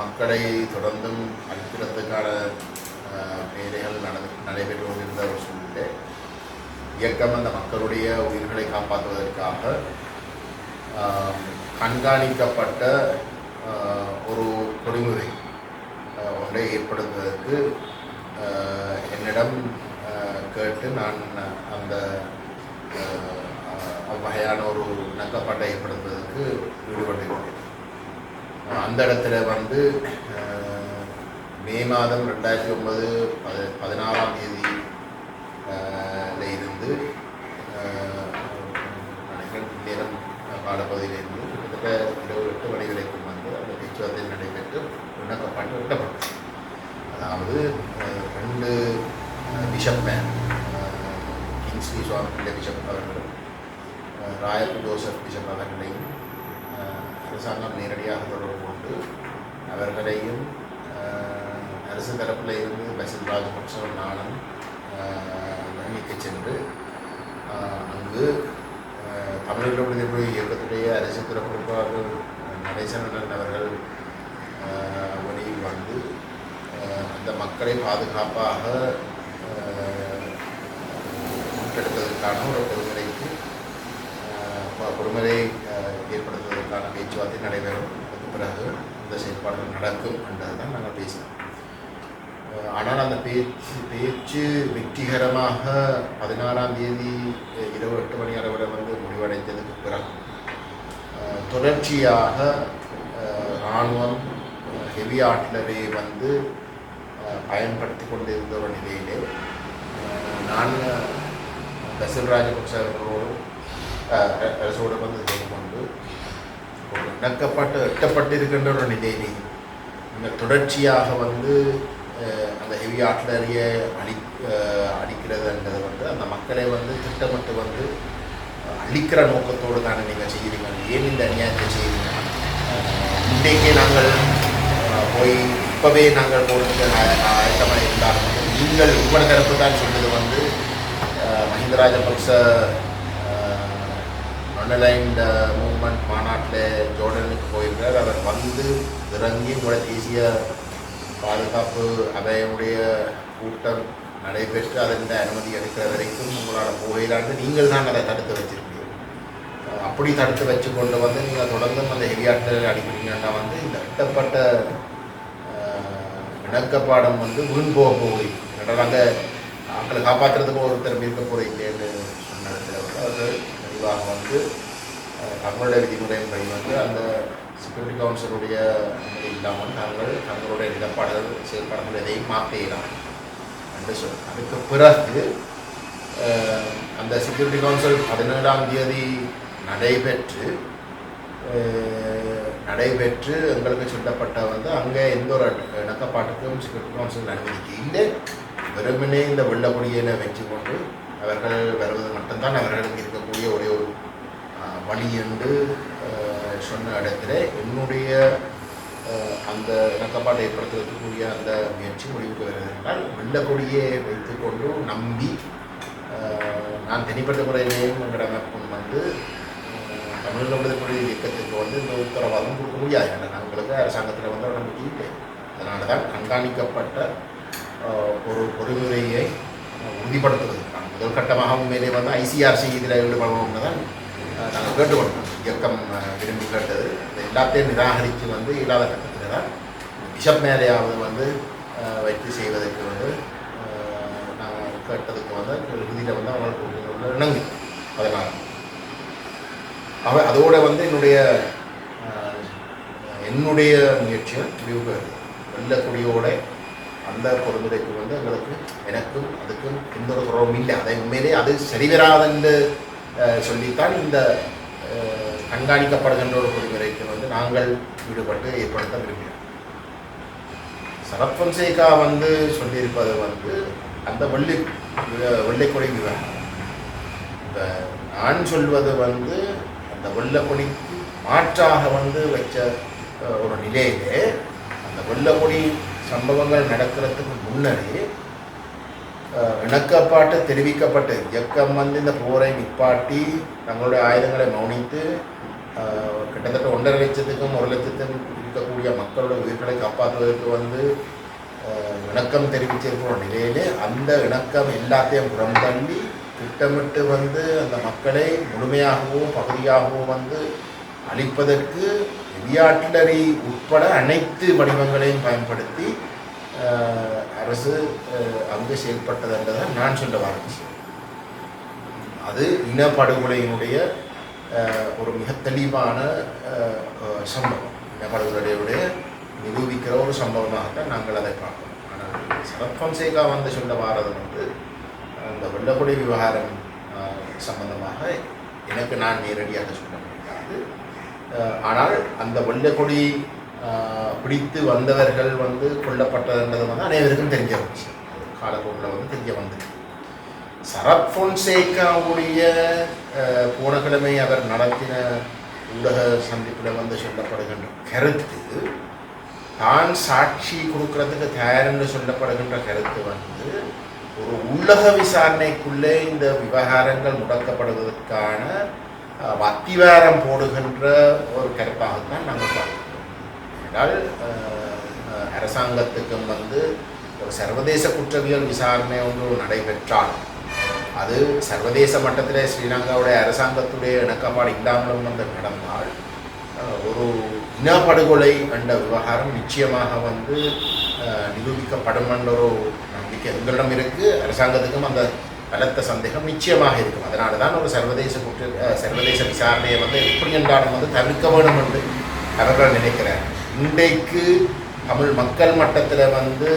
மக்களை தொடர்ந்தும் அழிக்கிறதுக்கான வேலைகள் நட நடைபெற்று கொண்டிருந்த ஒரு சூழ்நிலை. இயக்கம் அந்த மக்களுடைய உயிர்களை காப்பாற்றுவதற்காக கண்காணிக்கப்பட்ட ஒரு பொறிமுறை ஒன்றை ஏற்படுத்துவதற்கு என்னிடம் கேட்டு நான் அந்த அவ்வகையான ஒரு இணக்கப்பாட்டை ஏற்படுத்துவதற்கு ஈடுபட்டிருக்கிறேன். அந்த இடத்துல வந்து மே மாதம் ரெண்டாயிரத்தி ஒன்பது பது பதினாறாம் தேதி இருந்து நேரம் காலப்பகுதியிலிருந்து கிட்டத்தட்ட இருபது எட்டு மணி வரைக்கும் வந்து அந்த பேச்சுவார்த்தை நடைபெற்று இணக்கப்பாட்டு விட்டப்பட்டது. அதாவது ரெண்டு அஹ், பிஷப் மேன் கிங்ஸ்லி சுவாமி பிள்ளை பிஷப் அவர்களும் ராயல் ஜோசப் பிஷப் அவர்களையும் அரசாங்கம் நேரடியாக தொடர்பு கொண்டு அவர்களையும் அரசு தரப்பில் இருந்து பசில் ராஜபக்ச நானும் வழங்கிக்கு சென்று அங்கு அஹ், தமிழக விடுதலை இயக்கத்துடைய அரசு துறை நடேசனன் அவர்கள் வழியில் வந்து அந்த மக்களை பாதுகாப்பாக முன்னெடுப்பதற்கான ஒரு பொதுமுறைக்கு பொறுமுறை அதற்கான பேச்சுவார்த்தை நடைபெறும். அதுக்கு பிறகு இந்த செயல்பாடுகள் நடக்கும் என்றதுதான் நாங்கள் பேசினோம் ஆனால் அந்த பேச்சு பேச்சு வெற்றிகரமாக பதினாறாம் தேதி இரவு எட்டு மணி அளவில் வந்து முடிவடைந்ததுக்கு பிறகு தொடர்ச்சியாக இராணுவம் ஹெவி ஆட்லரை வந்து பயன்படுத்தி கொண்டிருந்த ஒரு நிலையிலே நான் தசில் ராஜபக்ச அவர்களோடும் அரசோடு வந்து சேர்ந்து கொண்டு ஒரு இணக்கப்பட்டு எட்டப்பட்டிருக்கின்ற ஒரு நிலையிலே இந்த தொடர்ச்சியாக வந்து அந்த ஹெவி ஆர்ட்லரியை அழி அழிக்கிறதுன்றது வந்து அந்த மக்களை வந்து திட்டமிட்டு வந்து அழிக்கிற நோக்கத்தோடு தானே நீங்கள் செய்கிறீங்க ஏன் இந்த அநியாயத்தை செய்கிறீங்க இன்றைக்கே நாங்கள் போய் இப்போவே நாங்கள் போகிறதுக்கு ஆயத்தமாக இருந்தாலும் நீங்கள் உங்கள் தரப்பு தான் சொன்னது வந்து மஹிந்த ராஜபக்ச அண்டர்லைன் மூமெண்ட் மாநாட்டில் ஜோர்டனுக்கு போயிருக்கிறார். அவர் வந்து இறங்கி கூட தேசிய பாதுகாப்பு அவையுடைய கூட்டம் நடைபெற்று அதன் அனுமதி எடுக்கிற வரைக்கும் உங்களால் போயிடாண்டு நீங்கள் தான் அதை தடுத்து வச்சிருக்கீங்க. அப்படி தடுத்து வச்சு கொண்டு வந்து நீங்கள் தொடர்ந்து அந்த ஹெவியாட்டில் அடிக்கிறீங்கன்னா வந்து இந்த கட்டப்பட்ட இணக்கப்பாடம் வந்து வீண் போக போகுது. நாங்கள் ஆக்களை காப்பாற்றுறதுக்கு ஒருத்தர் இருக்க போகிறீங்கன்னு அவர்கள் வந்து தங்களுடைய விதிமுறையின்படி வந்து அந்த செக்யூரிட்டி கவுன்சிலுடைய அனுமதி இல்லாமல் தாங்கள் தங்களுடைய நிலப்பாடுகள் செயல்பாடுகள் எதையும் மாற்றிடலாம் என்று சொல் அதுக்கு பிறகு அந்த செக்யூரிட்டி கவுன்சில் பதினேழாம் தேதி நடைபெற்று நடைபெற்று எங்களுக்கு சொல்லப்பட்ட வந்து அங்கே எந்த ஒரு இணக்கப்பாட்டுக்கும் செக்யூரிட்டி கவுன்சில் அனுமதிக்கு இல்லை. வெறுமனே இந்த வெள்ளக்குடியினை வச்சு கொண்டு அவர்கள் வருவது மட்டும்தான் அவர்களுக்கு செய்ய ஒரே ஒரு வழி என்று சொன்ன இடத்துல என்னுடைய அந்த இணக்கப்பாட்டை ஏற்படுத்துவதற்குரிய அந்த முயற்சி முடிவுக்கு வருகிறது என்றால் வெள்ளக்கொடியை வைத்துக்கொண்டு நம்பி நான் தனிப்பட்ட முறையிலேயும் எங்களோட அமைப்பும் வந்து தமிழக விடுதலை இயக்கத்துக்கு வந்து இந்த உத்தரவாதம் கொடுக்க முடியாது ஏன்னா நாங்களுக்கு அரசாங்கத்தில் வந்து நம்பிக்கை இல்லை. அதனால தான் கண்காணிக்கப்பட்ட ஒரு பொறிமுறையை உறுதிப்படுத்துவது. முதல் கட்டமாக உண்மையிலே வந்து ஐசிஆர்சி இதில் ஈடுபடணும்னு தான் நாங்கள் கேட்டுக்கொண்டோம் இயக்கம் விரும்பி கேட்டது. எல்லாத்தையும் நிராகரித்து வந்து இல்லாத கட்டத்தில் தான் பிஷப் மேலேயாவது வந்து வைத்து செய்வதற்கு வந்து நாங்கள் கேட்டதுக்கு வந்து இறுதியில் வந்து அவங்களுக்கு இணங்கு. அதனால் அவ அதோட வந்து என்னுடைய என்னுடைய முயற்சிகள் முடிவு வெள்ளக்குடியோட அந்த பொறுமுறைக்கு வந்து எங்களுக்கு எனக்கும் அதுக்கும் எந்த ஒரு குறவும் இல்லை. அதை உண்மையிலே அது சரிவராதென்று சொல்லித்தான் இந்த கண்காணிக்கப்படுகின்ற ஒரு பொதுமுறைக்கு வந்து நாங்கள் ஈடுபட்டு ஏற்படுத்த விரும்புகிறோம். சரத்பன்சேகா வந்து சொல்லியிருப்பது வந்து அந்த வெள்ளி வெள்ளைக்கொடி விவகாரம் இப்போ நான் சொல்வது வந்து அந்த வெள்ளக்கொடிக்கு மாற்றாக வந்து வச்ச ஒரு நிலையிலே அந்த வெள்ளக்கொடி சம்பவங்கள் நடக்கிறதுக்கு முன்னரே இணக்கப்பாட்டு தெரிவிக்கப்பட்ட இயக்கம் வந்து இந்த போரை நிப்பாட்டி தங்களுடைய ஆயுதங்களை மௌனித்து கிட்டத்தட்ட ஒன்றரை லட்சத்துக்கும் ஒரு லட்சத்துக்கும் இருக்கக்கூடிய மக்களோட உயிர்களை காப்பாற்றுவதற்கு வந்து இணக்கம் தெரிவிச்சிருக்கிற நிலையிலே அந்த இணக்கம் எல்லாத்தையும் புறம் தள்ளி திட்டமிட்டு வந்து அந்த மக்களை முழுமையாகவோ பகுதியாகவோ வந்து அழிப்பதற்கு வியாட்டிலரி உட்பட அனைத்து வடிவங்களையும் பயன்படுத்தி அரசு அங்கு செயல்பட்டது என்றுதான் நான் சொல்ல வர அது இனப்படுகொலையினுடைய ஒரு மிக தெளிவான சம்பவம். இனப்படுகொலையுடைய நிரூபிக்கிற ஒரு சம்பவமாகத்தான் நாங்கள் அதை பார்க்கணும் ஆனால் சரத் பொன்சேகா வந்து சொல்ல வாரது வந்து அந்த வெள்ளப்பொடி விவகாரம் சம்பந்தமாக எனக்கு நான் நேரடியாக சொல்ல முடியாது. ஆனால் அந்த வெள்ளக்கொடி பிடித்து வந்தவர்கள் வந்து கொல்லப்பட்டதுன்றது வந்து அனைவருக்கும் தெரிஞ்ச வந்துச்சு காலப்போக்கில் வந்து தெரிய வந்தது. சரத் பொன்சேகாவுடைய அஹ், போன கிழமை அவர் நடத்தின ஊடக சந்திப்பில் வந்து சொல்லப்படுகின்ற கருத்து தான் சாட்சி கொடுக்கறதுக்கு தயாரென்று சொல்லப்படுகின்ற கருத்து வந்து ஒரு உள்ளக விசாரணைக்குள்ளே இந்த விவகாரங்கள் முடக்கப்படுவதற்கான அத்திவாரம் போடுகின்ற ஒரு கருத்தாகத்தான் நாங்கள் பார்க்கிறோம். என்றால் அரசாங்கத்துக்கும் வந்து ஒரு சர்வதேச குற்றவியல் விசாரணை ஒன்று நடைபெற்றால் அது சர்வதேச மட்டத்தில் ஸ்ரீலங்காவுடைய அரசாங்கத்துடைய இணக்கப்பாடு இல்லாமலும் வந்து நடந்தால் ஒரு இனப்படுகொலை என்ற விவகாரம் நிச்சயமாக வந்து நிரூபிக்கப்படும் என்ற ஒரு நம்பிக்கை எங்களிடம் இருக்குது அரசாங்கத்துக்கும் அந்த பலத்த சந்தேகம் நிச்சயமாக இருக்கும். அதனால தான் ஒரு சர்வதேச குற்ற சர்வதேச விசாரணையை வந்து எப்படி என்றாலும் வந்து தவிர்க்க வேண்டும் என்று அவர்கள் நினைக்கிறார். இன்றைக்கு தமிழ் மக்கள் மட்டத்தில் வந்து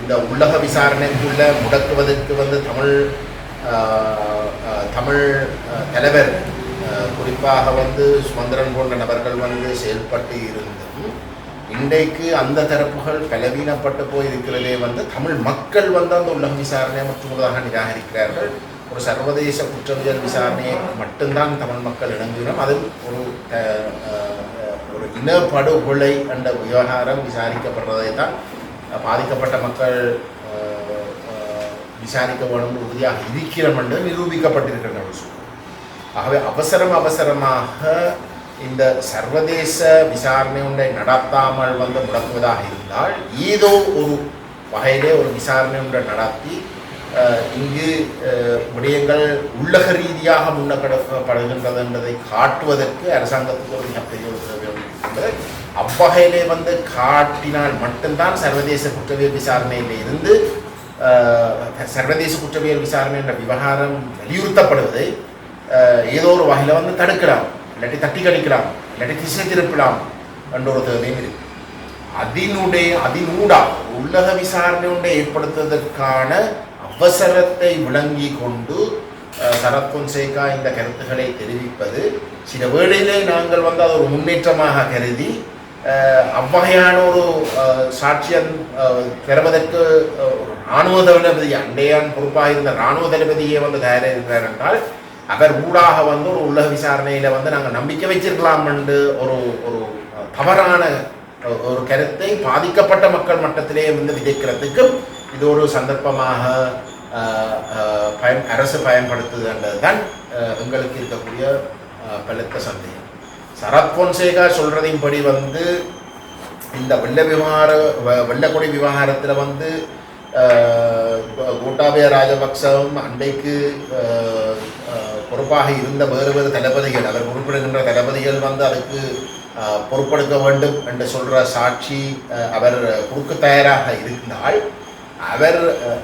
இந்த உலக விசாரணைக்குள்ள முடக்குவதற்கு வந்து தமிழ் தமிழ் தலைவர் குறிப்பாக வந்து சுமந்திரன் போன்ற நபர்கள் வந்து செயல்பட்டு இருந்தது. இன்றைக்கு அந்த தரப்புகள் பலவீனப்பட்டு போயிருக்கிறதே வந்து தமிழ் மக்கள் வந்து அந்த உலக விசாரணையை முற்றுமுழுதாக நிராகரிக்கிறார்கள். ஒரு சர்வதேச குற்றவியல் விசாரணையை மட்டும்தான் தமிழ் மக்கள் இணங்கினோம் அதில் ஒரு ஒரு இனப்படுகொலை என்ற விவகாரம் விசாரிக்கப்படுறதை தான் பாதிக்கப்பட்ட மக்கள் விசாரிக்க வேண்டும் உறுதியாக இருக்கிறோம் என்று நிரூபிக்கப்பட்டிருக்கின்ற ஒரு சூழல் ஆகவே அவசரம் அவசரமாக இந்த சர்வதேச விசாரணை ஒன்றை நடத்தாமல் வந்து முடக்குவதாக இருந்தால் ஏதோ ஒரு வகையிலே ஒரு விசாரணை ஒன்றை நடத்தி இங்கு விடயங்கள் உள்ளக ரீதியாக முன்னெடுக்கப்படுகின்றது என்பதை காட்டுவதற்கு அரசாங்கத்துக்கு ஒரு மிகப்பெரிய ஒரு அவ்வகையிலே வந்து காட்டினால் மட்டும்தான் சர்வதேச குற்றவியல் விசாரணையில் இருந்து சர்வதேச குற்றவியல் விசாரணை என்ற விவகாரம் வலியுறுத்தப்படுவதை ஏதோ ஒரு வகையில் வந்து தடுக்கிறாங்க இல்லாட்டி தட்டி கணிக்கலாம் இல்லாட்டி திசை திருப்பலாம் என்ற ஒரு தேவையும் இருக்கு. அதனுடைய அதனூடா உள்ளக விசாரணை ஒன்றை ஏற்படுத்துவதற்கான அவசரத்தை விளங்கி கொண்டு சரத்பொன்சேகா இந்த கருத்துக்களை தெரிவிப்பது சில வேளையிலே நாங்கள் வந்து அது ஒரு முன்னேற்றமாக கருதி அவ்வகையான ஒரு சாட்சியம் பெறுவதற்கு அஹ், ஒரு இராணுவ தளபதி அண்டையான் பொறுப்பாக இருந்த இராணுவ தளபதியே வந்து தயாராக இருக்கிறார் என்றால் அவர் ஊடாக வந்து ஒரு உலக விசாரணையில வந்து நாங்கள் நம்பிக்கை வச்சிருக்கலாம் என்று ஒரு ஒரு தவறான ஒரு கருத்தை பாதிக்கப்பட்ட மக்கள் மட்டத்திலே வந்து விதைக்கிறதுக்கு இது ஒரு சந்தர்ப்பமாக பயன் அரசு பயன்படுத்துதுன்றதுதான் எங்களுக்கு இருக்கக்கூடிய அஹ், பலத்த சந்தேகம். சரத் பொன்சேகா சொல்றதின்படி வந்து இந்த வெள்ள விவகார வெள்ளக்கொடி விவகாரத்தில் வந்து கோட்டாபய ராஜபக்சவும் அன்றைக்கு பொறுப்பாக இருந்த வேறு வேறு தளபதிகள் அவர் குறிப்பிடுகின்ற தளபதிகள் வந்து அதுக்கு பொறுப்படுத்த பொறுப்பெடுக்க வேண்டும் என்று சொல்கிற சாட்சி அவர் கொடுக்க தயாராக இருந்தால் அவர்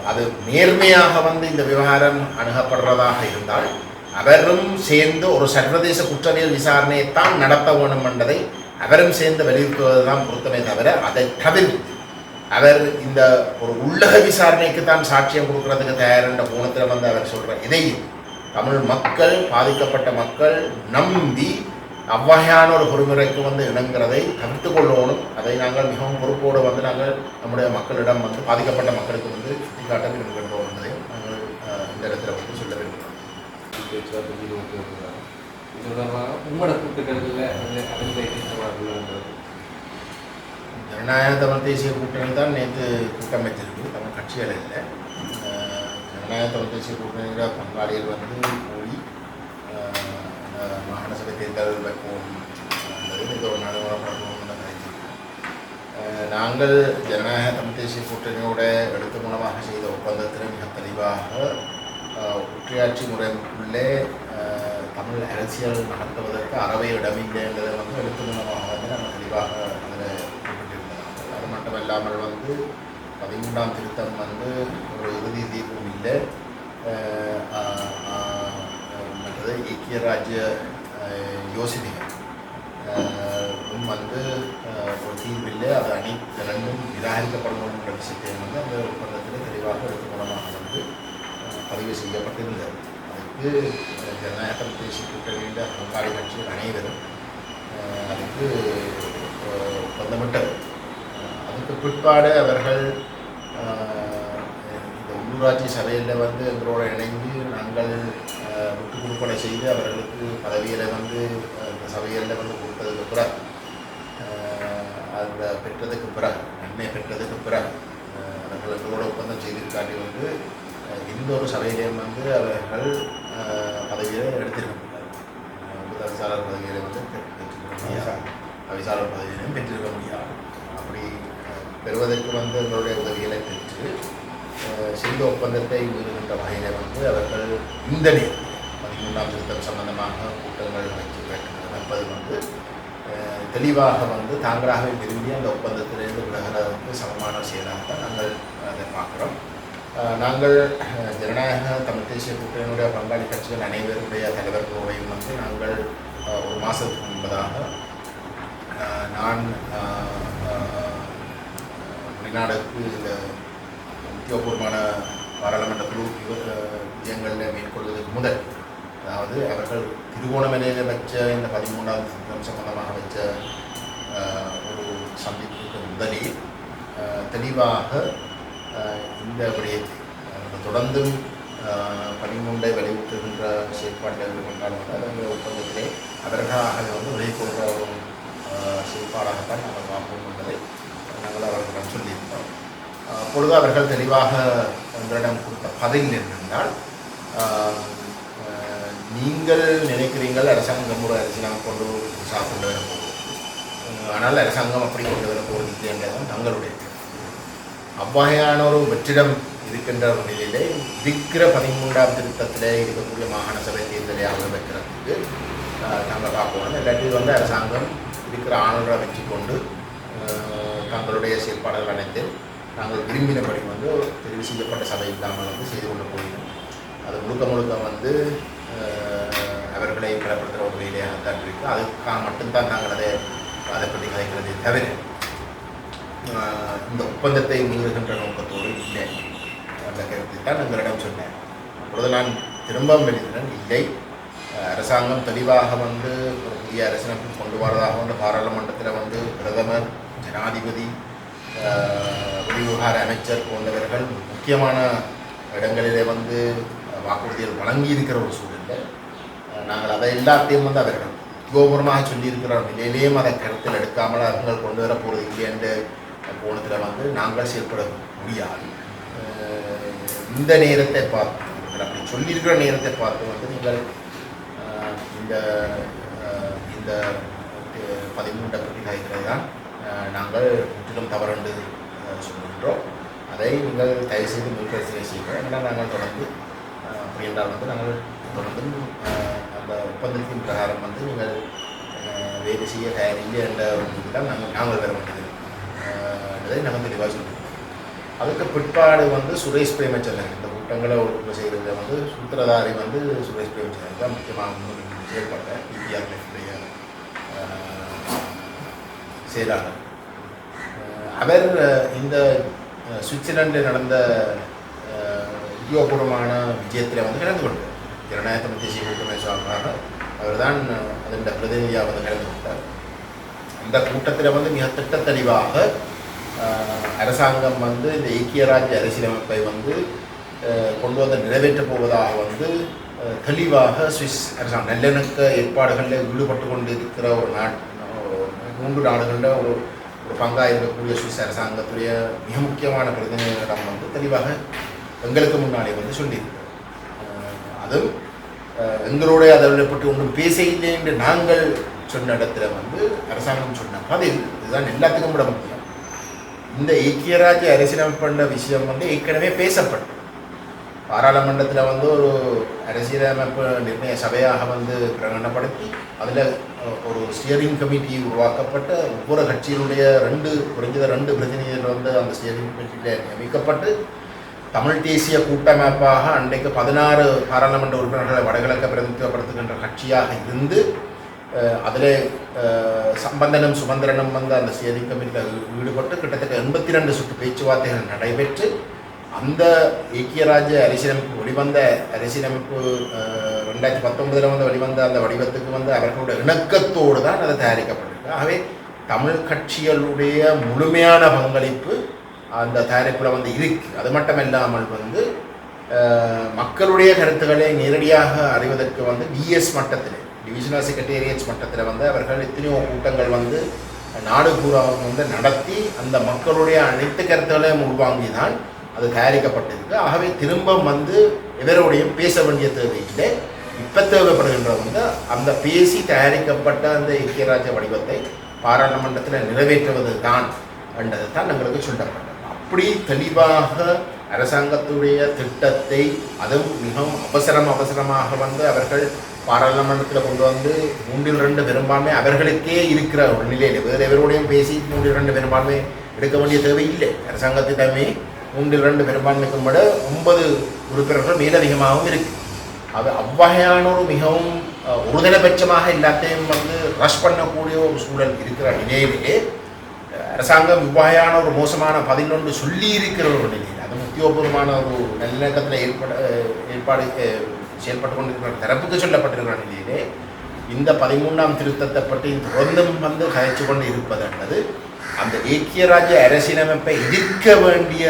அது நேர்மையாக வந்து இந்த விவகாரம் அணுகப்படுறதாக இருந்தால் அவரும் சேர்ந்து ஒரு சர்வதேச குற்றவியல் விசாரணையை தான் நடத்த வேண்டும் என்பதை அவரும் சேர்ந்து வலியுறுத்துவதுதான் பொருத்தமே தவிர அதை தவிர்த்து அவர் இந்த ஒரு உள்ளக விசாரணைக்கு தான் சாட்சியம் கொடுக்கறதுக்கு தயார் என்ற கோணத்தில் வந்து அவர் சொல்கிற இதையும் தமிழ் மக்கள் பாதிக்கப்பட்ட மக்கள் நம்பி அவ்வகையான ஒரு பொறுமுறைக்கு வந்து இணங்குறதை தவிர்த்து கொள்ளணும். அதை நாங்கள் மிகவும் பொறுப்போடு வந்து நாங்கள் நம்முடைய மக்களிடம் வந்து பாதிக்கப்பட்ட மக்களுக்கு வந்து சுட்டிக்காட்ட விரும்புகின்றோம் என்பதையும் நாங்கள் இந்த இடத்துல வந்து சொல்ல விரும்புகிறோம் உங்களோட கூட்டுகளில் ஜனநாயக தமிழ் தேசிய கூட்டணி தான் நேற்று கூட்டம் வச்சிருக்கு தமிழ் கட்சிகள் இல்லை. அஹ், தொலைபேசி கூட்டணிங்கிற பங்காளிகள் வந்து கூடி மாகாண சபை தேர்தல் வைப்போம். இது ஒரு நடைமுறைப்படுத்தணும் என்ற நாங்கள் ஜனநாயக தமிழ் தேசிய கூட்டணியோட எடுத்து மூலமாக செய்த ஒப்பந்தத்தில் மிக தெளிவாக அஹ், ஒற்றையாட்சி முறைக்குள்ளே தமிழ் அரசியல் நடத்துவதற்கு அறவே இடமில்லை வந்து எழுத்து மூலமாக வந்து நாங்கள் தெளிவாக அதில் குறிப்பிட்டிருந்தோம். அது மட்டுமல்லாமல் வந்து பதிமூன்றாம் திருத்தம் வந்து ஒரு இறுதி தீர்ப்பும் இல்லை. மற்றது ஐக்கிய ராஜ்ய யோசனைகள். வந்து ஒரு தீர்வு இல்லை. அது அணி ரெண்டும் நிராகரிக்கப்படும் என்ற விஷயத்தை வந்து அந்த ஒப்பந்தத்தில் தெளிவாக எடுத்து மூலமாக வந்து பதிவு செய்யப்பட்டிருந்தது. அதுக்கு அஹ், பேசி கூட்ட வேண்டிய பங்காளி கட்சிகள் அனைவரும் அதுக்கு ஒப்பந்தமிட்டது. அதுக்கு பிற்பாடு அவர்கள் உள்ளூராட்சி சபையில் வந்து எங்களோட இணைந்து நாங்கள் விட்டு கொடுப்பனை செய்து அவர்களுக்கு பதவிகளை வந்து அந்த சபையில் வந்து கொடுத்ததுக்கு பிறகு அந்த பெற்றதுக்கு பிறகு நன்மை பெற்றதுக்கு பிறகு அவர்கள் எங்களோட ஒப்பந்தம் செய்திருக்காண்டி வந்து அஹ், எந்த ஒரு சபையிலையும் வந்து அவர்கள் அஹ், பதவியை எடுத்திருக்க முடியாது அஹ், பதவிகளை வந்து பெற்றிருக்க முடியாது. அவிசாளர் பதவியிலையும் பெற்றிருக்க முடியாது. அப்படி பெறுவதற்கு வந்து எங்களுடைய உதவிகளை பெற்று செய்த ஒப்பந்தத்தை மீறுகின்ற வகையில் வந்து அவர்கள் இந்த நேரத்தில் பதிமூன்றாம் திருத்தம் சம்பந்தமாக கூட்டங்கள் வைத்து நடப்பது வந்து தெளிவாக வந்து தாங்களாகவே விரும்பி அந்த ஒப்பந்தத்திலிருந்து விலகிறதுக்கு சமமான செயலாக தான் நாங்கள் அதை பார்க்குறோம். நாங்கள் ஜனநாயக தமிழ் தேசிய கூட்டணியுடைய பங்காளி கட்சிகள் அனைவருடைய தலைவர்களோடையும் வந்து நாங்கள் ஒரு மாதத்துக்கு முன்பதாக நான் வெளிநாடுக்கு இந்த உத்தியோகபூர்வமான பாராளுமன்ற குழு விஜயங்களில் மேற்கொள்வதற்கு முதல். அதாவது அவர்கள் திருகோணமலையில் வச்ச இந்த பதிமூணாவது திட்டம் சம்பந்தமாக வச்ச ஒரு சந்திப்புக்கு முதலில் தெளிவாக இந்த விடயத்தை தொடர்ந்தும் அஹ், பதிமூன்றை செயற்பாட்டில் செயற்பாடுகள் கொண்டாலும் அந்த ஒப்பந்தத்திலே அவர்களாக வந்து விளைவிக்கின்ற ஒரு செயற்பாடாகத்தான் நாங்கள் பார்ப்போம் என்பதை நாங்கள் அவர்களிடம் சொல்லியிருந்தோம் பொழுது அவர்கள் தெளிவாக எங்களிடம் கொடுத்த பதில் என்னென்றால் நீங்கள் நினைக்கிறீங்கள் அரசாங்கம் ஒரு அரசியலாக கொண்டு புதுசாக கொண்டு வர போகுது ஆனால் அரசாங்கம் அப்படி கொண்டு வர போகிறது என்றதும் தங்களுடைய அவ்வகையான ஒரு வெற்றிடம் இருக்கின்ற ஒரு நிலையிலே இருக்கிற பதிமூன்றாம் திருத்தத்திலே இருக்கக்கூடிய மாகாண சபை தேர்தலை அவங்க வைக்கிறதுக்கு நாங்கள் பார்க்கணும் இல்லாட்டி வந்து அரசாங்கம் இருக்கிற ஆளுநரை வச்சு கொண்டு தங்களுடைய செயல்பாடுகள் அனைத்து நாங்கள் விரும்பினபடி வந்து தெரிவு செய்யப்பட்ட சபை இல்லாமல் வந்து செய்து கொண்டு போயிடும் அது முழுக்க முழுக்க வந்து அவர்களை பலப்படுத்துகிற ஒரு வேலையாகத்தான் இருக்குது அதுக்காக மட்டும்தான் நாங்கள் அதை அதை பற்றி கதைக்கிறதே தவிர இந்த ஒப்பந்தத்தை மீறுகின்ற நோக்கத்தோடு இல்லை. அந்த கருத்தை தான் எங்களிடம் சொன்னேன். அப்பொழுது நான் திரும்பவும் எழுதினேன் இல்லை. அரசாங்கம் தெளிவாக வந்து ஒரு புதிய அரசியலமைப்பு கொண்டு வரதாக வந்து பாராளுமன்றத்தில் வந்து பிரதமர் ஜனாதிபதி வெளிவிவகார அமைச்சர் போன்றவர்கள் முக்கியமான இடங்களிலே வந்து வாக்குறுதிகள் வழங்கி இருக்கிற ஒரு சூழலில் நாங்கள் அதை எல்லாத்தையும் வந்து அவர்கள் கோபுரமாக சொல்லியிருக்கிற நிலையிலேயும் அதை கருத்தில் எடுக்காமல் அவர்கள் கொண்டு வர போகிறது இல்லை கோணத்தில் வந்து நாங்கள் செயல்பட முடியாது. இந்த நேரத்தை பார்த்து அப்படி சொல்லியிருக்கிற நேரத்தை பார்த்து வந்து நீங்கள் இந்த இந்த பதிமூன்றை பற்றி கதைக்கிறது தான் நாங்கள் முற்றிலும் தவறென்று அஹ், சொல்கின்றோம். அதை நீங்கள் தயவு செய்து முன்பரிசீலனை செய்யுங்கள் ஏன்னா நாங்கள் தொடர்ந்து அப்படி என்றால் வந்து நாங்கள் தொடர்ந்து அந்த ஒப்பந்தத்தின் பிரகாரம் வந்து நீங்கள் அஹ், வேலை செய்ய தயாரில்லை என்ற ஒரு தான் நாங்கள் நாங்கள் வர வேண்டியது. என்பதை நாங்கள் தெளிவாக சொல்கிறோம். அதுக்கு பிற்பாடு வந்து சுரேஷ் பிரேமச்சந்திரன் இந்த கூட்டங்களை ஒழுங்கு செய்கிறதுல வந்து சூத்திரதாரி வந்து சுரேஷ் பிரேமச்சந்திரன் தான் முக்கியமாக முன்னுரிமை செயல்பட்ட இந்தியா செய்கிறாங்க அவர் இந்த சுவிட்சர்லாண்டில் சுவிட்சர்லாந்தில் நடந்த உத்தியோகபூர்வமான விஜயத்தில் வந்து கலந்து கொண்டார் ஜனநாயக தமிழ் தேசிய கூட்டமை சார்பாக அவர் தான் அதன் பிரதிநிதியாக வந்து கலந்து கொண்டார். அந்த கூட்டத்தில் வந்து மிக திட்டத்தெளிவாக அரசாங்கம் வந்து இந்த ஐக்கிய ராஜ்ய அரசியலமைப்பை வந்து கொண்டு வந்து நிறைவேற்றப் போவதாக வந்து தெளிவாக சுவிஸ் அரசாங்கம் நல்லிணக்க ஏற்பாடுகளில் ஈடுபட்டு கொண்டு இருக்கிற ஒரு நாட் மூன்று நாடுகளில் ஒரு ஒரு பங்காக இருக்கக்கூடிய சுவிஸ் அரசாங்கத்துடைய மிக முக்கியமான பிரதிநிதிகளிடம் வந்து தெளிவாக எங்களுக்கு முன்னாலே வந்து சொல்லியிருக்கிறார் அதுவும் ஆஹ், எங்களோட அதை பற்றி ஒன்றும் பேசவில்லை என்று நாங்கள் சொன்ன இடத்துல வந்து அரசாங்கம் சொன்ன பதில் இதுதான் எல்லாத்துக்கும் விட முக்கியம். இந்த ஐக்கிய ராஜ்ய அரசியலமைப்புன்ற விஷயம் வந்து ஏற்கனவே பேசப்பட்டது. பாராளுமன்றத்தில் வந்து ஒரு அரசியலமைப்பு நிர்ணய சபையாக வந்து பிரகடனப்படுத்தி அதில் ஒரு ஸ்டியரிங் கமிட்டி உருவாக்கப்பட்ட ஒவ்வொரு கட்சியினுடைய ரெண்டு குறைஞ்சது ரெண்டு பிரதிநிதிகள் வந்து அந்த ஸ்டியரிங் கமிட்டியில் நியமிக்கப்பட்டு தமிழ் தேசிய கூட்டமைப்பாக அன்றைக்கு பதினாறு பாராளுமன்ற உறுப்பினர்களை வடகிழக்க பிரதிநிதித்துவப்படுத்துகின்ற கட்சியாக இருந்து அதில் சம்பந்தனும் சுமந்திரனும் வந்து அந்த ஸ்டியரிங் கமிட்டியில் ஈடுபட்டு கிட்டத்தட்ட எண்பத்தி ரெண்டு சுற்று பேச்சுவார்த்தைகள் நடைபெற்று அந்த ஐக்கிய ராஜ்ய அரசியலமைப்பு வெளிவந்த அரசியலமைப்பு ரெண்டாயிரத்தி பத்தொன்பதில் வந்து வெளிவந்த அந்த வடிவத்துக்கு வந்து அவர்களுடைய இணக்கத்தோடு தான் அது தயாரிக்கப்பட்டிருக்கு. ஆகவே தமிழ் கட்சிகளுடைய முழுமையான பங்களிப்பு அந்த தயாரிப்பில் வந்து இருக்கு. அது மட்டும் இல்லாமல் வந்து மக்களுடைய கருத்துக்களை நேரடியாக அறிவதற்கு வந்து டிஎஸ் மட்டத்தில் டிவிஷனல் செக்ரட்டேரியட்ஸ் மட்டத்தில் வந்து அவர்கள் எத்தனையோ கூட்டங்கள் வந்து நாடு பூராவும் வந்து நடத்தி அந்த மக்களுடைய அனைத்து கருத்துக்களையும் உள்வாங்கி தான் அது தயாரிக்கப்பட்டிருக்கு. ஆகவே திரும்ப வந்து எவரோடையும் பேச வேண்டிய தேவையில்லை. இப்போ தேவைப்படுகின்ற வந்து அந்த பேசி தயாரிக்கப்பட்ட அந்த ஐக்கியராஜ வடிவத்தை பாராளுமன்றத்தில் நிறைவேற்றுவது தான் என்றது தான் எங்களுக்கு சொல்லப்பட்டது. அப்படி தெளிவாக அரசாங்கத்துடைய திட்டத்தை அதுவும் மிகவும் அவசரம் அவசரமாக வந்து அவர்கள் பாராளுமன்றத்தில் கொண்டு வந்து மூன்றில் ரெண்டு பெரும்பான்மை அவர்களுக்கே இருக்கிற ஒரு நிலையில் வேறு எவரோடையும் பேசி மூன்றில் ரெண்டு பெரும்பான்மை எடுக்க வேண்டிய தேவை இல்லை அரசாங்கத்திடமே மூன்றில் ரெண்டு பெரும்பான்மைக்கும் விட ஒன்பது உறுப்பினர்கள் மேலதிகமாகவும் இருக்கு. அது அவ்வகையான ஒரு மிகவும் அஹ், ஒருதலைபட்சமாக எல்லாத்தையும் வந்து ரஷ் பண்ணக்கூடிய ஒரு சூழல் இருக்கிற நிலையிலே அரசாங்கம் இவ்வகையான ஒரு மோசமான பதினொன்று சொல்லி இருக்கிற ஒரு நிலையில் அது உத்தியோகபூர்வமான ஒரு நல்லிணக்கத்தில் ஏற்பட ஏற்பாடு செயல்பட்டு கொண்டிருக்கிற தரப்புக்கு சொல்லப்பட்டிருக்கிற நிலையிலே இந்த பதிமூன்றாம் திருத்தத்தை பற்றி தொடர்ந்தும் வந்து கதைச்சு கொண்டு இருப்பது என்பது அந்த ஏக்கிய ராஜ்ய அரசியலமைப்பை எதிர்க்க வேண்டிய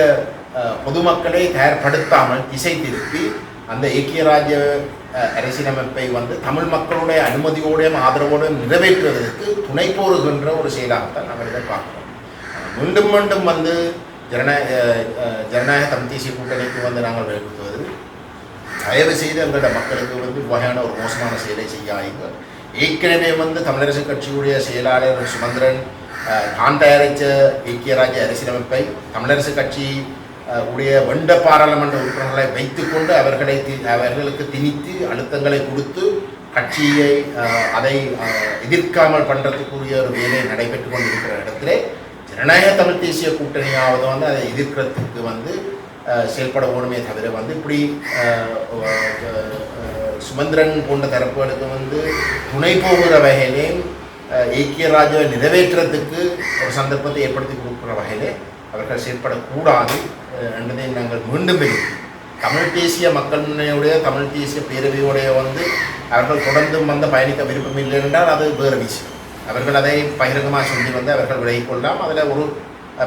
பொதுமக்களை தயார்படுத்தாமல் திசை திருப்பி அந்த ஏக்கிய ராஜ்ய அரசியலமைப்பை வந்து தமிழ் மக்களுடைய அனுமதியோடையும் ஆதரவோடையும் நிறைவேற்றுவதற்கு துணை போருகின்ற ஒரு செயலாகத்தான் நாங்கள் இதை பார்க்கிறோம். மீண்டும் மீண்டும் வந்து ஜனநாயக ஜனநாயக தமிழ் தேசிய கூட்டணிக்கு வந்து நாங்கள் வலியுறுத்துவது தயவு செய்து எங்களோட மக்களுக்கு வந்து வகையான ஒரு மோசமான செயலை செய்யாதீங்க ஏற்கனவே வந்து தமிழரசு கட்சியுடைய செயலாளர் சுமந்திரன் நான் தயாரித்த ஐக்கிய ராஜ்ய அரசியலமைப்பை தமிழரசு கட்சி உடைய வெண்ட பாராளுமன்ற உறுப்பினர்களை வைத்துக்கொண்டு அவர்களை தி- அவர்களுக்கு திணித்து அழுத்தங்களை கொடுத்து கட்சியை அதை எதிர்க்காமல் பண்ணுறதுக்குரிய ஒரு வேலை நடைபெற்று கொண்டிருக்கிற இடத்திலே ஜனநாயக தமிழ் தேசிய கூட்டணியாவது வந்து அதை எதிர்க்கிறதுக்கு வந்து செயல்பட ஓடுமே தவிர வந்து இப்படி சுமந்திரன் போன்ற தரப்புகளுக்கு வந்து துணை போகிற வகையிலேயும் ஐக்கிய ராஜ்ய நிறைவேற்றத்துக்கு ஒரு சந்தர்ப்பத்தை ஏற்படுத்தி கொடுக்குற வகையிலே அவர்கள் செயற்படக்கூடாது என்பதை நாங்கள் மீண்டும் வெளியிட்டு தமிழ் தேசிய மக்களுடைய தமிழ் தேசிய பேரவையுடைய வந்து அவர்கள் தொடர்ந்து வந்த பயணிக்க விருப்பம் இல்லை என்றால் அது வேறு விஷயம். அவர்கள் அதை பகிரங்கமாக சொல்லி வந்து அவர்கள் விலகிக் கொள்ளலாம் அதில் ஒரு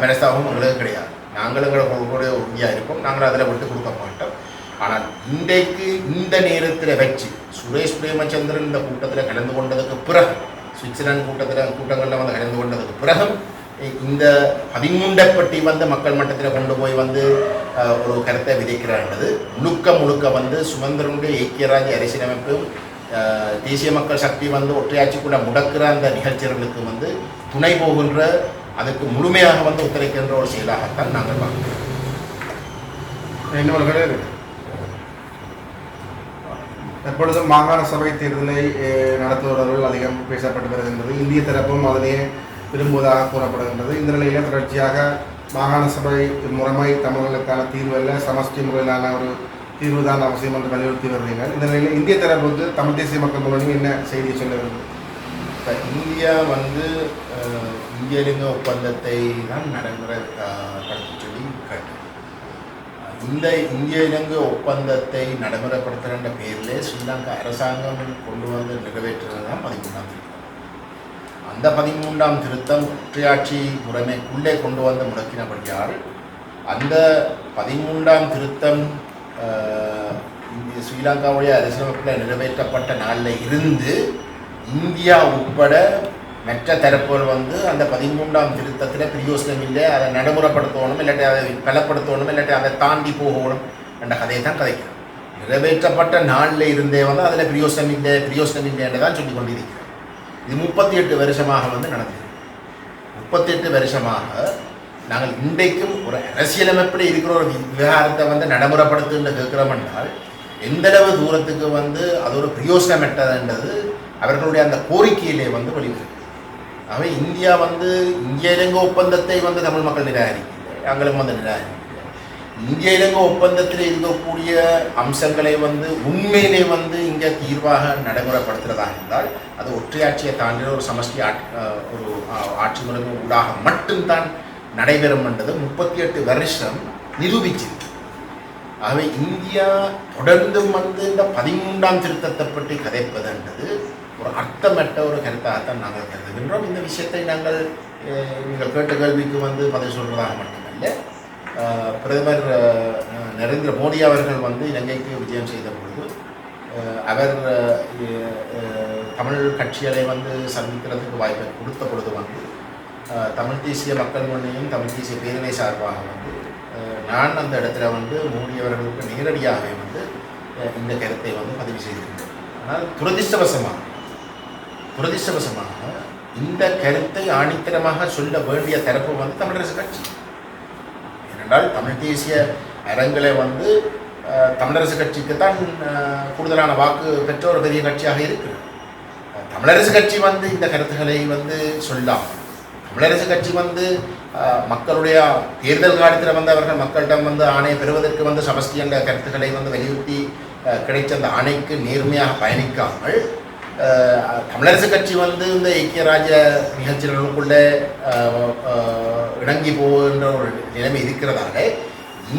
மனஸ்தாபம் எங்களுக்கு கிடையாது. நாங்கள் எங்களுடைய உறுதியாக இருப்போம் நாங்கள் அதில் விட்டு கொடுக்க மாட்டோம். ஆனால் இன்றைக்கு இந்த நேரத்தில் வச்சு சுரேஷ் பிரேமச்சந்திரன் இந்த கூட்டத்தில் கலந்து கொண்டதுக்கு பிறகு சுவிட்சர்லாந்து கூட்டத்தில் கூட்டங்களில் வந்து கலந்து கொண்டதுக்கு பிறகு இந்த பதிமூண்டை வந்து மக்கள் மட்டத்தில் கொண்டு போய் வந்து ஒரு கருத்தை விதைக்கிறான்றது முழுக்க முழுக்க வந்து சுமந்திரனுடைய ஐக்கியராஜ்ய அரசியலமைப்பும் அஹ், தேசிய மக்கள் சக்தி வந்து ஒற்றையாட்சிக்குள்ள முடக்கிற அந்த நிகழ்ச்சிகளுக்கு வந்து துணை போகின்ற அதுக்கு முழுமையாக வந்து ஒத்துழைக்கின்ற ஒரு செயலாகத்தான் நாங்கள் பார்க்கிறோம். இன்னொரு தற்பொழுது மாகாண சபை தேர்தலை அஹ், நடத்துபவர்கள் அதிகம் பேசப்பட்டு வருகின்றது. இந்திய தரப்பும் அதனையே விரும்புவதாக கூறப்படுகின்றது. இந்த நிலையில் தொடர்ச்சியாக மாகாண சபை முறைமை தமிழர்களுக்கான தீர்வு அல்ல சமஷ்டி முறையிலான ஒரு தீர்வு தான் அவசியம் என்று வலியுறுத்தி வருகிறார் இந்த நிலையில் இந்திய தரப்புக்கு தமிழ் தேசிய மக்கள் முன்னணி என்ன செய்தியை சொல்ல வேண்டும் இந்தியா வந்து இந்திய ஒப்பந்தத்தை தான் நடைமுறை அஹ், படுத்த சொல்லி கேட்டது. இந்த இந்திய இலங்கை ஒப்பந்தத்தை நடைமுறைப்படுத்துகின்ற பேரில் ஸ்ரீலங்கா அரசாங்கம் கொண்டு வந்து நிறைவேற்றுவது தான் பதிமூன்றாம் திருத்தம். அந்த பதிமூன்றாம் திருத்தம் ஒற்றையாட்சி முறைமைக்குள்ளே கொண்டு வந்து முடக்கினபடியால் அந்த பதிமூன்றாம் திருத்தம் இந்திய ஸ்ரீலங்காவுடைய அரசியலமைப்பில் நிறைவேற்றப்பட்ட நாளில் இருந்து இந்தியா உட்பட மற்ற தரப்புகள் வந்து அந்த பதிமூன்றாம் திருத்தத்தில் பிரியோசனம் இல்லை அதை நடைமுறைப்படுத்தணும் இல்லாட்டி அதை பலப்படுத்தணும் இல்லாட்டி அதை தாண்டி போகணும் என்ற கதையை தான் கதைக்கிறோம் நிறைவேற்றப்பட்ட நாளில் இருந்தே வந்து அதில் பிரியோசனம் இல்லை பிரியோசனம் இல்லை என்று தான் சொல்லி கொண்டிருக்கிறோம் இது முப்பத்தி எட்டு வருஷமாக வந்து நடந்தது முப்பத்தி எட்டு வருஷமாக நாங்கள் இன்றைக்கும் ஒரு அரசியலமைப்பில் இருக்கிற ஒரு விவகாரத்தை வந்து நடைமுறைப்படுத்துன்னு கேட்கிறோம் என்றால் எந்தளவு தூரத்துக்கு வந்து அது ஒரு பிரயோசனமற்றதுன்றது அவர்களுடைய அந்த கோரிக்கையிலே வந்து வெளிவரும் அவன் இந்தியா வந்து இந்திய இலங்கை ஒப்பந்தத்தை வந்து தமிழ் மக்கள் நிராகரிக்கிறது அவங்களும் வந்து நிராகரிக்கிறது இந்திய இலங்கை ஒப்பந்தத்தில் இருக்கக்கூடிய அம்சங்களை வந்து உண்மையிலே வந்து இங்கே தீர்வாக நடைமுறைப்படுத்துறதாக இருந்தால் அது ஒற்றையாட்சியை தாண்டின ஒரு சமஷ்டி ஆட் ஒரு ஆட்சி முறை ஊடாக மட்டும்தான் நடைபெறும் என்றது முப்பத்தி எட்டு வருஷம் நிரூபிச்சிருக்கு. ஆகவே இந்தியா தொடர்ந்தும் வந்து இந்த பதிமூன்றாம் திருத்தத்தை பற்றி கதைப்பதுன்றது ஒரு அர்த்தமற்ற ஒரு கருத்தாகத்தான் நாங்கள் கருதுகின்றோம். இந்த விஷயத்தை நாங்கள் நீங்கள் கேட்ட கேள்விக்கு வந்து பதில் சொல்வதாக மட்டுமல்ல பிரதமர் நரேந்திர மோடி அவர்கள் வந்து இலங்கைக்கு விஜயம் செய்த பொழுது அவர் தமிழ் கட்சிகளை வந்து சந்திக்கிறதுக்கு வாய்ப்பை கொடுத்த பொழுது வந்து தமிழ் தேசிய மக்கள் முன்னையும் தமிழ் தேசிய பேரவை சார்பாக வந்து நான் அந்த இடத்துல வந்து மோடி அவர்களுக்கு நேரடியாகவே வந்து இந்த கருத்தை வந்து பதிவு செய்திருந்தேன். ஆனால் துரதிர்ஷ்டவசமாக துரதிருஷ்டவசமாக இந்த கருத்தை ஆணித்தரமாக சொல்ல வேண்டிய தரப்பு வந்து தமிழரசு கட்சி. ஏனென்றால் தமிழ் தேசிய அரங்களை வந்து தமிழரசு கட்சிக்கு தான் கூடுதலான வாக்கு பெற்ற ஒரு பெரிய கட்சியாக இருக்கிறது. தமிழரசு கட்சி வந்து இந்த கருத்துக்களை வந்து சொல்லாம் தமிழரசு கட்சி வந்து மக்களுடைய தேர்தல் காலத்தில் வந்து அவர்கள் மக்களிடம் வந்து ஆணையை பெறுவதற்கு வந்து சமஸ்தி என்ற கருத்துக்களை வந்து வலியுறுத்தி கிடைத்த அந்த ஆணைக்கு நேர்மையாக பயணிக்காமல் தமிழரசு கட்சி வந்து இந்த ஐக்கிய ராஜ நிகழ்ச்சிகளுக்குள்ளே இணங்கி போகின்ற ஒரு நிலைமை இருக்கிறதால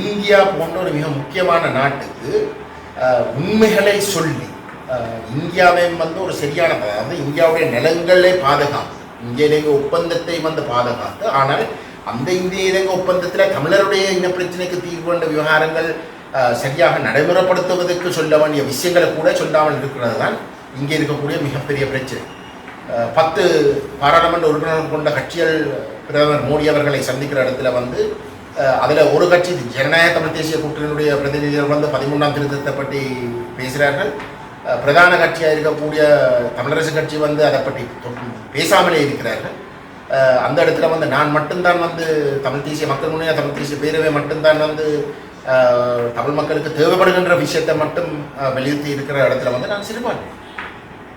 இந்தியா போன்ற ஒரு மிக முக்கியமான நாட்டுக்கு உண்மைகளை சொல்லி இந்தியாவை வந்து ஒரு சரியான அதாவது இந்தியாவுடைய நிலங்களை பாதுகாப்பு இந்திய இலங்கை ஒப்பந்தத்தை வந்து பாதுகாத்து ஆனால் அந்த இந்திய இலங்கை ஒப்பந்தத்தில் தமிழருடைய இன பிரச்சனைக்கு தீர்வு கொண்ட விவகாரங்கள் சரியாக நடைமுறைப்படுத்துவதற்கு சொல்ல வேண்டிய விஷயங்களை கூட சொல்லாமல் இருக்கிறது தான் இங்கே இருக்கக்கூடிய மிகப்பெரிய பிரச்சனை. பத்து பாராளுமன்ற உறுப்பினர்கள் கொண்ட கட்சிகள் பிரதமர் மோடி அவர்களை சந்திக்கிற இடத்துல வந்து அதில் ஒரு கட்சி ஜனநாயக தமிழ் தேசிய கூட்டணியினுடைய பிரதிநிதிகள் வந்து பதிமூன்றாம் திருத்தத்தை பற்றி பேசுகிறார்கள் பிரதான கட்சியாக இருக்கக்கூடிய தமிழரசு கட்சி வந்து அதை பற்றி பேசாமலே இருக்கிறார்கள். அந்த இடத்துல வந்து நான் மட்டும்தான் வந்து தமிழ் தேசிய மக்கள் முன்னே தமிழ் தேசிய பேரவை மட்டும்தான் வந்து தமிழ் மக்களுக்கு தேவைப்படுகின்ற விஷயத்தை மட்டும் வலியுறுத்தி இருக்கிற இடத்துல வந்து நான் சிறுபான்மை.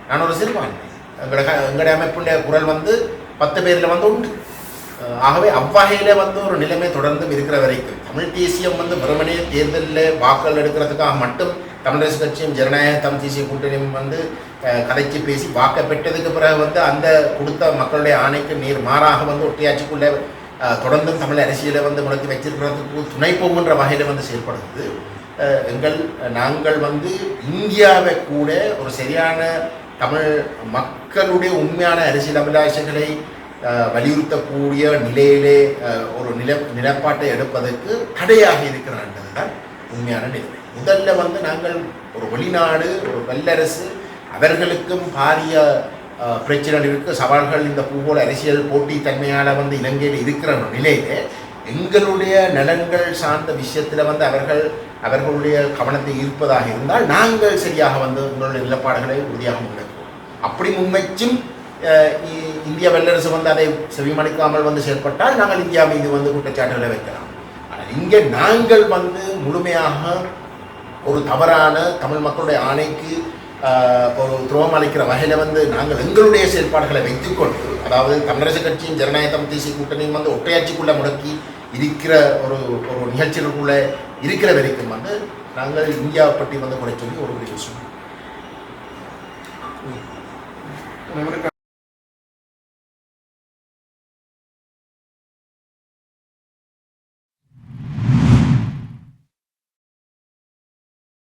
நான் ஒரு சிறுபான்மை எங்களோட எங்களுடைய அமைப்புடைய குரல் வந்து பத்து பேரில் வந்து உண்டு. ஆகவே அவ்வகையில் வந்து ஒரு நிலைமை தொடர்ந்தும் இருக்கிற வரைக்கும் தமிழ் தேசியம் வந்து வெறுமனே தேர்தலில் வாக்குகள் எடுக்கிறதுக்காக மட்டும் தமிழரசு கட்சியும் ஜனநாயக தமிழ் தேசிய கூட்டணியும் வந்து கதைச்சு பேசி வாக்கை பெற்றதுக்கு பிறகு வந்து அந்த கொடுத்த மக்களுடைய ஆணைக்கு நீர் மாறாக வந்து ஒற்றையாட்சிக்குள்ளே தொடர்ந்து தொடர்ந்தும் தமிழ் அரசியலை வந்து முடக்கி வச்சிருக்கிறதுக்கு துணை போகின்ற வகையில் வந்து செயல்படுது எங்கள் நாங்கள் வந்து இந்தியாவை கூட ஒரு சரியான தமிழ் மக்களுடைய உண்மையான அரசியல் அபிலாஷைகளை வலியுறுத்தக்கூடிய நிலையிலே ஒரு நில நிலப்பாட்டை எடுப்பதற்கு தடையாக இருக்கிறான்றதுதான் உண்மையான நிலைமை. முதல்ல வந்து நாங்கள் ஒரு வெளிநாடு ஒரு வல்லரசு அவர்களுக்கும் பாரிய அஹ், பிரச்சனைகள் சவால்கள் இந்த பூகோள அரசியல் போட்டி தன்மையால் வந்து இலங்கையில் இருக்கிற நிலையிலே எங்களுடைய நலன்கள் சார்ந்த விஷயத்தில் வந்து அவர்கள் அவர்களுடைய கவனத்தை ஈர்ப்பதாக இருந்தால் நாங்கள் சரியாக வந்து உங்களுடைய நிலப்பாடுகளை உறுதியாக முன்வைப்போம் அப்படி முன்வைச்சும் இ- இந்திய வல்லரசு வந்து அதை செவிமடுக்காமல் வந்து செயல்பட்டால் நாங்கள் இந்தியா மீது வந்து குற்றச்சாட்டுகளை வைக்கலாம். ஆனால் இங்கே நாங்கள் வந்து முழுமையாக ஒரு தவறான தமிழ் மக்களுடைய ஆணைக்கு ஒரு துரோகம் அளிக்கிற வகையில் வந்து நாங்கள் எங்களுடைய செயல்பாடுகளை வைத்துக்கொண்டு அதாவது தமிழரசு கட்சியும் ஜனநாயகம் தேசிய கூட்டணியும் வந்து ஒற்றையாட்சிக்குள்ளே முடக்கி இருக்கிற ஒரு ஒரு நிகழ்ச்சிகளுக்குள்ளே இருக்கிற வரைக்கும் வந்து நாங்கள் இந்தியாவை பற்றி வந்து குறை சொல்லி ஒரு விஷயம் சொன்னோம்